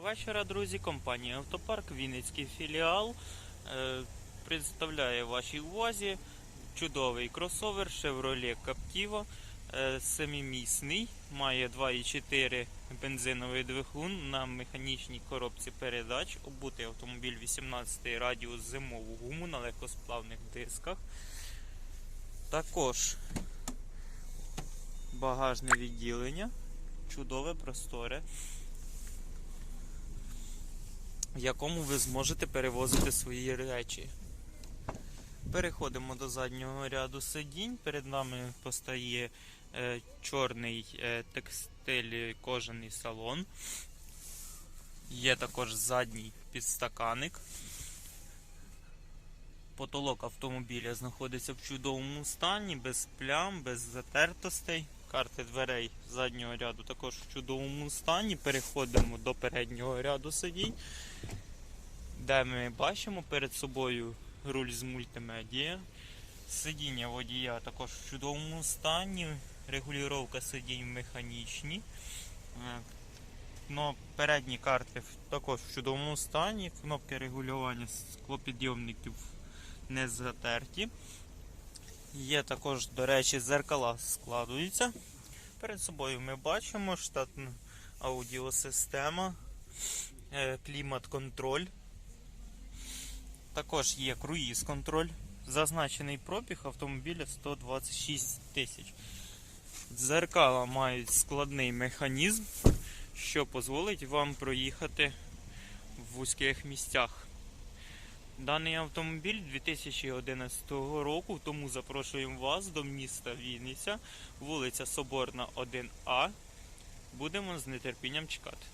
Вечора, друзі. Компанія Автопарк, Вінницький філіал е, представляє вашій увазі чудовий кросовер Chevrolet Captiva. Е, семимісний, має 2,4 бензиновий двигун на механічній коробці передач. Обутий автомобіль 18 радіус зимову гуму на легкосплавних дисках. Також багажне відділення, чудове, просторе в якому ви зможете перевозити свої речі. Переходимо до заднього ряду сидінь. Перед нами постає е, чорний е, текстиль кожаний салон. Є також задній підстаканник. Потолок автомобіля знаходиться в чудовому стані, без плям, без затертостей. Карти дверей заднього ряду також в чудовому стані. Переходимо до переднього ряду сидінь, де ми бачимо перед собою руль з мультимедіа. Сидіння водія також в чудовому стані. Регулювання сидінь механічні. Но передні карти також в чудовому стані. Кнопки регулювання склопідйомників не затерті. Є також, до речі, зеркала складуються. Перед собою ми бачимо штатна аудіосистема, е, клімат-контроль. Також є круїз-контроль. Зазначений пробіг автомобіля 126 тисяч. Дзеркала мають складний механізм, що дозволить вам проїхати в вузьких місцях. Даний автомобіль 2011 року, тому запрошуємо вас до міста Вінниця, вулиця Соборна 1А. Будемо з нетерпінням чекати.